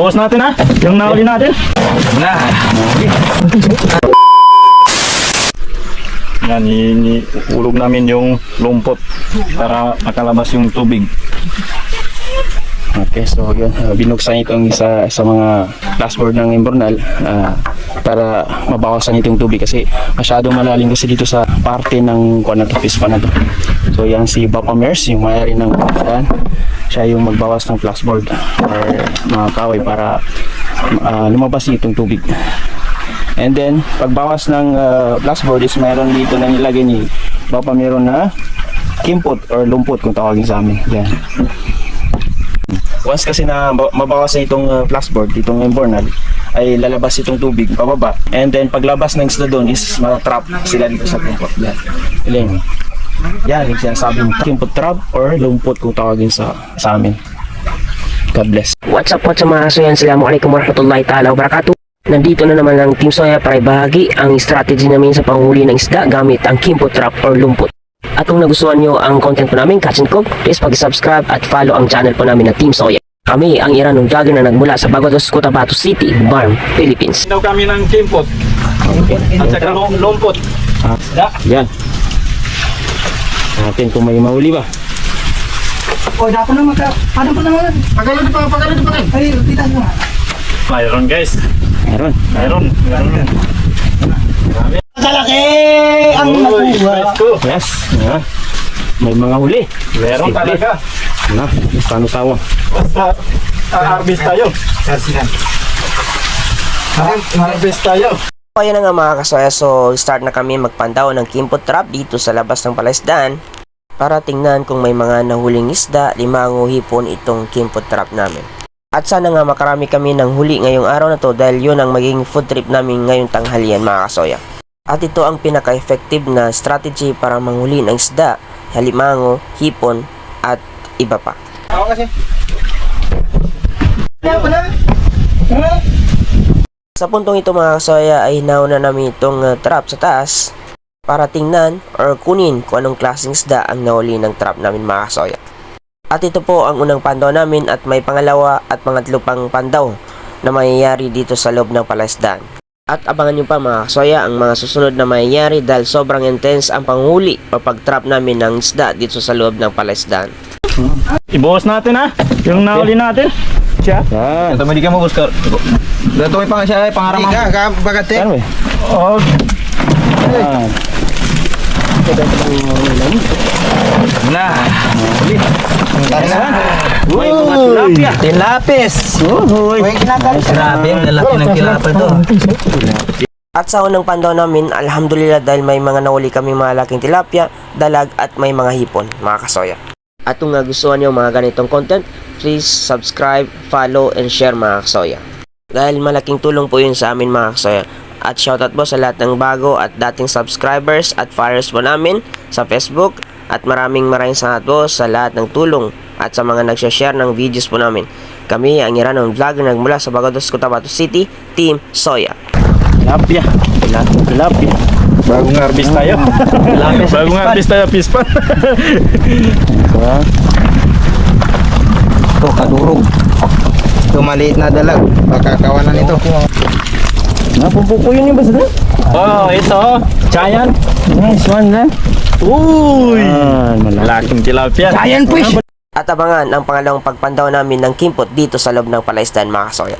Ibuhos natin ha. Yung nahuli natin. Na. Yan, ulog namin yung lumpot para makalabas yung tubig. Okay, so yun, uh, binuksan itong isa sa mga dashboard ng Imbornal ah, para mabawasan itong tubig kasi masyadong malalim kasi dito sa parte ng kuan na to, pispa na to. So yan si Papa Mers, yung mayari ng yan, siya yung magbawas ng flashboard or mga kaway para ah, lumabas itong tubig. And then, pagbawas ng uh, flashboard is meron dito na nilagay ni Papa meron na kimpot or lumpot kung tawagin sa amin. Yan. Once kasi na ba- mabawas na itong uh, flashboard, itong imbornal, ay lalabas itong tubig pababa. And then paglabas ng isda doon is ma-trap sila dito sa kimpot. Yan. Iling. Yan, yung sinasabi ng kimpot trap or lumpot kung tawagin sa, sa amin. God bless. What's up, what's up mga kasuyan? Assalamualaikum warahmatullahi ta'ala wabarakatuh. Nandito na naman ang Team Soya para ibahagi ang strategy namin sa panghuli ng isda gamit ang Kimpo Trap or Lumpot. At kung nagustuhan nyo ang content po namin, Catch and Cook, please pag-subscribe at follow ang channel po namin na Team Soya. Kami ang Iranong vlogger na nagmula sa Bagados, Cotabato City, Barm, Philippines. Daw kami ng kimpot at saka lum- lumpot. Yan. Natin kung may mahuli ba. O, dako na magka... Paano po naman? Pagalo pa, pagalo pa kayo. Ay, kita nyo. Mayroon guys. Meron. Mayroon. Mayroon. Kalaki ang nakuha. Yes. Yan. May mga huli. Meron Simple. talaga. Na, paano tawa? Basta harvest tayo. Harvest tayo. So ayun na nga mga kasoya, so start na kami magpandaw ng Kimpo Trap dito sa labas ng palaisdaan para tingnan kung may mga nahuling isda, limango, hipon itong Kimpo Trap namin. At sana nga makarami kami ng huli ngayong araw na to dahil yun ang magiging food trip namin ngayong tanghalian mga kasoya. At ito ang pinaka-effective na strategy para manghuli ng isda, halimango, hipon, at iba pa. Ako kasi. Pa na? Sa puntong ito mga kasoya ay nauna namin itong uh, trap sa taas para tingnan or kunin kung anong klaseng isda ang nahuli ng trap namin mga kasoya. At ito po ang unang pandaw namin at may pangalawa at pangatlo pang pandaw na mangyayari dito sa loob ng palasdaan. At abangan nyo pa mga kasoya ang mga susunod na mangyayari dahil sobrang intense ang panghuli o pag-trap namin ng isda dito sa loob ng palasdaan. Ibuhos natin ha. Yung nahuli natin. Siya. Yan. Ito mo di ka mo gusto. Dito may pang siya pangarap mo. Ika, ka, bagate. Ano eh? Oh, Yan. Na. Tara na. Uy, mga tilapia. Tilapis. Uy. Grabe, ang lalaki ng tilapia to. At sa unang pandaw namin, alhamdulillah dahil may mga nahuli kami malaking tilapia, dalag at may mga hipon, mga kasoya. At kung nagustuhan nyo mga ganitong content, please subscribe, follow, and share mga kasoya. Dahil malaking tulong po yun sa amin mga kasoya. At shoutout po sa lahat ng bago at dating subscribers at followers po namin sa Facebook. At maraming maraming salamat po sa lahat ng tulong at sa mga nagsashare ng videos po namin. Kami ang Iranong Vlogger nagmula sa Bagados, Cotabato City, Team Soya. Tilapia. Tilapia. Bagong harvest tayo. bagong harvest tayo, pispan. Ito, kadurog. Ito, maliit na dalag. Makakawanan ito. Napumpupo yun yung basta oh, ito. Giant. Nice one na. Uy. Yan, malaki. Malaking tilapia. Giant fish. At abangan ang pangalawang pagpandaw namin ng kimpot dito sa loob ng palaisdan mga kasoya.